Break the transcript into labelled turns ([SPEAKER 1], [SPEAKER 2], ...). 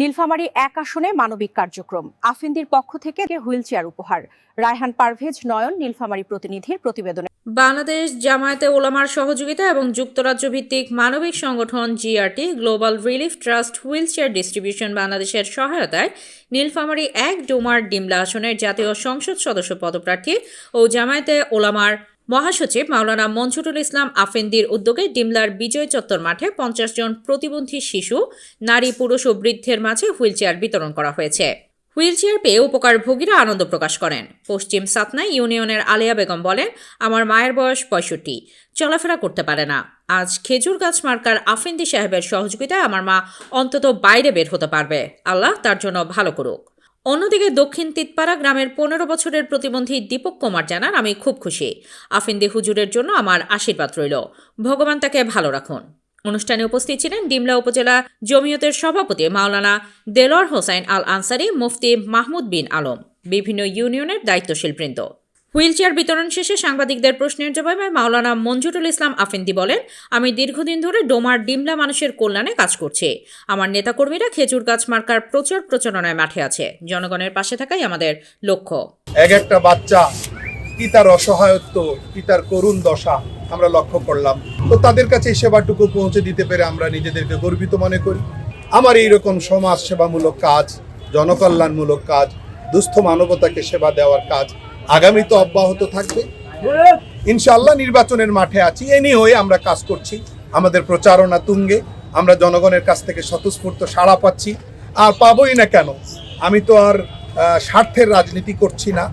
[SPEAKER 1] নীলফামারী এক আসনে মানবিক কার্যক্রম। আফিন্দির পক্ষ থেকে হুইল চেয়ার উপহার। রায়হান পারভেজ নয়ন, নীলফামারী প্রতিনিধির প্রতিবেদনে।
[SPEAKER 2] বাংলাদেশ জামায়াতে ওলামার সহযোগিতা এবং যুক্তরাজ্য ভিত্তিক মানবিক সংগঠন GRT global relief trust wheelchair distribution বাংলাদেশের সহায়তায় নীলফামারী এক ডোমার ডিমলা আসনের জাতীয় সংসদ সদস্য পদপ্রার্থী ও জামায়াতে ওলামার মহাসচিব মাওলানা মনসুরুল ইসলাম আফেন্দির উদ্যোগে ডিমলার বিজয় চত্বর মাঠে পঞ্চাশ জন প্রতিবন্ধী শিশু, নারী, পুরুষ ও বৃদ্ধের মাঝে হুইলচেয়ার বিতরণ করা হয়েছে। হুইলচেয়ার পেয়ে উপকারভোগীরা আনন্দ প্রকাশ করেন। পশ্চিম সাতনা ইউনিয়নের আলিয়া বেগম বলেন, আমার মায়ের বয়স পঁয়ষট্টি, চলাফেরা করতে পারে না। আজ খেজুর গাছ মার্কার আফিন্দি সাহেবের সহযোগিতায় আমার মা অন্তত বাইরে বের হতে পারবে। আল্লাহ তার জন্য ভালো করুক। অন্যদিকে দক্ষিণ তিতপাড়া গ্রামের পনেরো বছরের প্রতিবন্ধী দীপক কুমার জানান, আমি খুব খুশি। আফিন্দি হুজুরের জন্য আমার আশীর্বাদ রইল। ভগবান তাকে ভালো রাখুন। অনুষ্ঠানে উপস্থিত ছিলেন ডিমলা উপজেলা জমিয়তের সভাপতি মাওলানা দেলর হোসাইন আল আনসারি মুফতি মাহমুদ বিন আলম, বিভিন্ন ইউনিয়নের দায়িত্বশীল বৃন্দ। হুইলচেয়ার বিতরণ শেষে সাংবাদিকদের প্রশ্নের জবাবে মাওলানা মঞ্জুরুল ইসলাম আফিন্দি বলেন, আমি দীর্ঘদিন ধরে ডোমার ডিমলা মানুষের কল্যাণে কাজ করছি। আমার নেতাকর্মীরা খেজুর গাছ মার্কার প্রচার প্রচারণায় মাঠে আছে। জনগণের পাশে থাকাই আমাদের লক্ষ্য।
[SPEAKER 3] এক একটা বাচ্চা পিতার অসহায়ত্ব পিতার করুণ দশা আমরা লক্ষ্য করলাম। তো তাদের কাছে সেবাটুকু পৌঁছে দিতে পেরে আমরা নিজেদেরকে গর্বিত মনে করি। আমার এইরকম সমাজ সেবামূলক কাজ, জনকল্যাণমূলক কাজ, দুস্থ মানবতাকে সেবা দেওয়ার কাজ আগামী তো অব্যাহত থাকবে। ইনশাআল্লাহ নির্বাচনের মাঠে আছি। এ হয়ে আমরা কাজ করছি। আমাদের প্রচারণা তুঙ্গে। আমরা জনগণের কাছ থেকে স্বতঃস্ফূর্ত সাড়া পাচ্ছি। আর পাবোই না কেন? আমি তো আর স্বার্থের রাজনীতি করছি না।